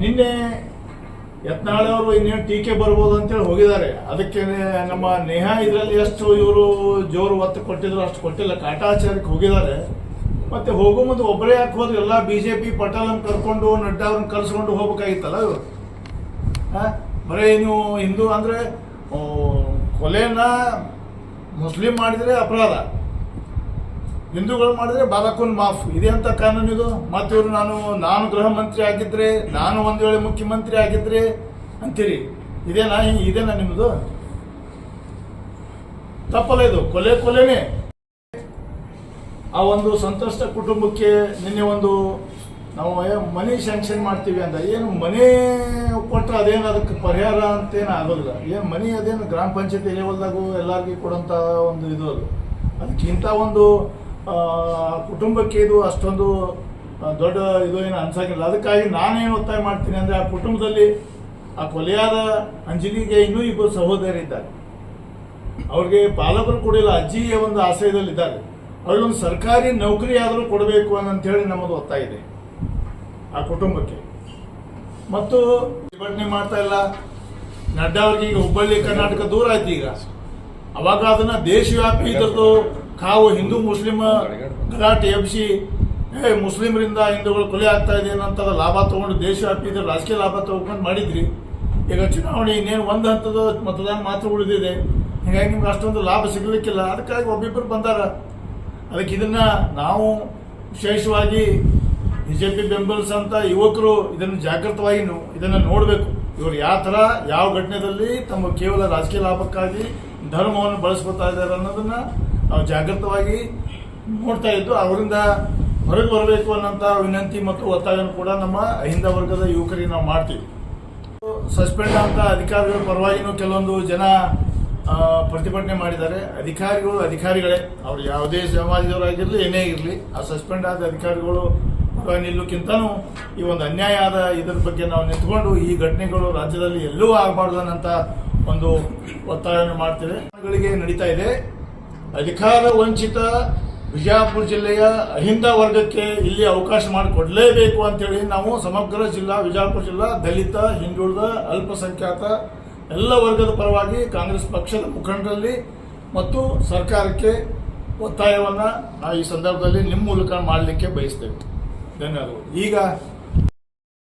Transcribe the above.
ನಿನ್ನೆ ಯತ್ನಾಳ್ ಅವರು ಇನ್ನೇನು ಟೀಕೆ ಬರ್ಬೋದು ಅಂತೇಳಿ ಹೋಗಿದ್ದಾರೆ. ಅದಕ್ಕೆ ನಮ್ಮ ನೇಹಾ ಇದರಲ್ಲಿ ಎಷ್ಟು ಇವರು ಜೋರು ಒತ್ತು ಕೊಟ್ಟಿದ್ರು ಅಷ್ಟು ಕೊಟ್ಟಿಲ್ಲ. ಕಾಟಾಚಾರಕ್ಕೆ ಹೋಗಿದ್ದಾರೆ. ಮತ್ತೆ ಹೋಗೋ ಮುಂದೆ ಒಬ್ಬರೇ ಯಾಕೆ ಹೋದ್ರೆ? ಎಲ್ಲ ಬಿ ಜೆ ಪಿ ಪಟೇಲನ್ನು ಕರ್ಕೊಂಡು ನಡ್ಡಾ ಅವ್ರನ್ನ ಕರ್ಸ್ಕೊಂಡು ಹೋಗ್ಬೇಕಾಗಿತ್ತಲ್ಲ ಇವರು? ಬರೀ ನೀವು ಹಿಂದೂ ಅಂದರೆ ಕೊಲೆನ ಮುಸ್ಲಿಂ ಮಾಡಿದರೆ ಅಪರಾಧ. ಹಿಂದೂಗಳು ಮಾಡಿದ್ರೆ ಬಾಲಕುನ್ ಮಾಫ್. ಇದೆ ಅಂತ ಕಾನೂನು ಇದು? ಮತ್ತೆ ಇವರು ನಾನು ನಾನು ಗೃಹ ಮಂತ್ರಿ ಆಗಿದ್ರೆ, ನಾನು ಒಂದು ವೇಳೆ ಮುಖ್ಯಮಂತ್ರಿ ಆಗಿದ್ರೆ ಅಂತೀರಿ. ಇದೇನಾ ಇದೇನಾ ನಿಮ್ಮದು ತಪ್ಪಲ್ಲ ಇದು. ಕೊಲೆ ಕೊಲೆನೇ. ಆ ಒಂದು ಸಂತ್ರಸ್ತ ಕುಟುಂಬಕ್ಕೆ ನಿನ್ನೆ ಒಂದು ನಾವು ಮನಿ ಸ್ಯಾಂಕ್ಷನ್ ಮಾಡ್ತೀವಿ ಅಂತ ಏನು ಮನೆ ಕೊಟ್ಟರೆ ಅದೇನು ಅದಕ್ಕೆ ಪರಿಹಾರ ಅಂತೇನು ಆಗೋದಿಲ್ಲ. ಏನು ಮನಿ ಅದೇನು ಗ್ರಾಮ ಪಂಚಾಯತಿ ಲೆವೆಲ್ದಾಗೂ ಎಲ್ಲರಿಗೂ ಕೊಡೋಂಥ ಒಂದು ಇದು ಅದು. ಅದಕ್ಕಿಂತ ಒಂದು ಕುಟುಂಬಕ್ಕೆ ಇದು ಅಷ್ಟೊಂದು ದೊಡ್ಡ ಇದು ಏನು ಅನ್ಸಂಗಿಲ್ಲ. ಅದಕ್ಕಾಗಿ ನಾನೇನು ಒತ್ತಾಯ ಮಾಡ್ತೀನಿ ಅಂದರೆ ಆ ಕುಟುಂಬದಲ್ಲಿ ಆ ಕೊಲೆಯಾದ ಅಂಜಲಿಗೆ ಇನ್ನೂ ಇಬ್ಬರು ಸಹೋದರಿದ್ದಾರೆ. ಅವ್ರಿಗೆ ಪಾಲಕರು ಕೊಡಿಲ್ಲ ಅಜ್ಜಿಯ ಒಂದು ಆಶ್ರಯದಲ್ಲಿದ್ದಾರೆ. ಅವ್ರಿಗೊಂದು ಸರ್ಕಾರಿ ನೌಕರಿ ಆದರೂ ಕೊಡಬೇಕು ಅನ್ನಂತೇಳಿ ನಮ್ಮದು ಒತ್ತಾಯ ಇದೆ ಆ ಕುಟುಂಬಕ್ಕೆ. ಮತ್ತು ಪ್ರತಿಭಟನೆ ಮಾಡ್ತಾ ಇಲ್ಲ. ನಡ್ಡಾ ಅವ್ರಿಗೆ ಈಗ ಹುಬ್ಬಳ್ಳಿ, ಕರ್ನಾಟಕ ದೂರ ಆಯ್ತು ಈಗ. ಅವಾಗ ಅದನ್ನ ದೇಶವ್ಯಾಪಿ ಇದ್ರದ್ದು ಕಾವು ಹಿಂದೂ ಮುಸ್ಲಿಂ ಗಲಾಟೆ ಎಬ್ಸಿ ಏ, ಮುಸ್ಲಿಮರಿಂದ ಹಿಂದೂಗಳು ಕೊಲೆ ಆಗ್ತಾ ಇದೆ ಅನ್ನೋಂಥದ್ದು ಲಾಭ ತಗೊಂಡು ದೇಶವ್ಯಾಪಿ ಇದ್ರ ರಾಜಕೀಯ ಲಾಭ ತಗೊಂಡು ಮಾಡಿದ್ರಿ. ಈಗ ಚುನಾವಣೆ ಇನ್ನೇನು ಒಂದು ಹಂತದ ಮತದಾನ ಮಾತ್ರ ಉಳಿದಿದೆ. ಹೀಗಾಗಿ ನಿಮ್ಗೆ ಅಷ್ಟೊಂದು ಲಾಭ ಸಿಗಲಿಕ್ಕಿಲ್ಲ. ಅದಕ್ಕಾಗಿ ಒಬ್ಬಿಬ್ಬರು ಬಂದಾರ. ಅದಕ್ಕೆ ಇದನ್ನ ನಾವು ವಿಶೇಷವಾಗಿ ಬಿಜೆಪಿ ಬೆಂಬಲಿಸಂತ ಯುವಕರು ಇದನ್ನು ಜಾಗೃತವಾಗಿ ಇದನ್ನು ನೋಡಬೇಕು. ಇವರು ಯಾವ ತರ ಯಾವ ಘಟನೆಯಲ್ಲಿ ತಮ್ಮ ಕೇವಲ ರಾಜಕೀಯ ಲಾಭಕ್ಕಾಗಿ ಧರ್ಮವನ್ನು ಬಳಸ್ಕೊತಾ ಇದ್ದಾರೆ ಅನ್ನೋದನ್ನ ನಾವು ಜಾಗೃತವಾಗಿ ನೋಡ್ತಾ ಇದ್ದು ಅವರಿಂದ ಹೊರಗೆ ಬರಬೇಕು ಅನ್ನೋಂಥ ವಿನಂತಿ ಮತ್ತು ಒತ್ತಾಯವನ್ನು ಕೂಡ ನಮ್ಮ ಅಹಿಂದ ವರ್ಗದ ಯುವಕರಿಗೆ ನಾವು ಮಾಡ್ತೀವಿ. ಸಸ್ಪೆಂಡ್ ಅಂತ ಅಧಿಕಾರಿಗಳ ಪರವಾಗಿನೂ ಕೆಲವೊಂದು ಜನ ಪ್ರತಿಭಟನೆ ಮಾಡಿದ್ದಾರೆ. ಅಧಿಕಾರಿಗಳು ಅಧಿಕಾರಿಗಳೇ. ಅವರು ಯಾವುದೇ ಸಮಾಜದವರಾಗಿರಲಿ ಏನೇ ಇರಲಿ, ಆ ಸಸ್ಪೆಂಡ್ ಆದ ಅಧಿಕಾರಿಗಳು ನಿಲ್ಲೋಕ್ಕಿಂತನೂ ಈ ಒಂದು ಅನ್ಯಾಯ ಆದ ಇದರ ಬಗ್ಗೆ ನಾವು ನಿಂತ್ಕೊಂಡು ಈ ಘಟನೆಗಳು ರಾಜ್ಯದಲ್ಲಿ ಎಲ್ಲೂ ಆಗಬಾರ್ದು ಅನ್ನೋಂಥ ಒಂದು ಒತ್ತಾಯವನ್ನು ಮಾಡ್ತೇವೆ. ನಡೀತಾ ಇದೆ. ಅಧಿಕಾರ ವಂಚಿತ ವಿಜಯಪುರ ಜಿಲ್ಲೆಯ ಅಹಿಂದ ವರ್ಗಕ್ಕೆ ಇಲ್ಲಿ ಅವಕಾಶ ಮಾಡಿಕೊಡಲೇಬೇಕು ಅಂತೇಳಿ ನಾವು ಸಮಗ್ರ ಜಿಲ್ಲಾ ವಿಜಯಪುರ ಜಿಲ್ಲಾ, ದಲಿತ, ಹಿಂದುಳಿದ, ಅಲ್ಪಸಂಖ್ಯಾತ ಎಲ್ಲ ವರ್ಗದ ಪರವಾಗಿ ಕಾಂಗ್ರೆಸ್ ಪಕ್ಷದ ಮುಖಂಡರಲ್ಲಿ ಮತ್ತು ಸರ್ಕಾರಕ್ಕೆ ಒತ್ತಾಯವನ್ನು ನಾವು ಈ ಸಂದರ್ಭದಲ್ಲಿ ನಿಮ್ಮ ಮೂಲಕ ಮಾಡಲಿಕ್ಕೆ ಬಯಸ್ತೇವೆ ಧನ್ಯವಾದಗಳು. ಈಗ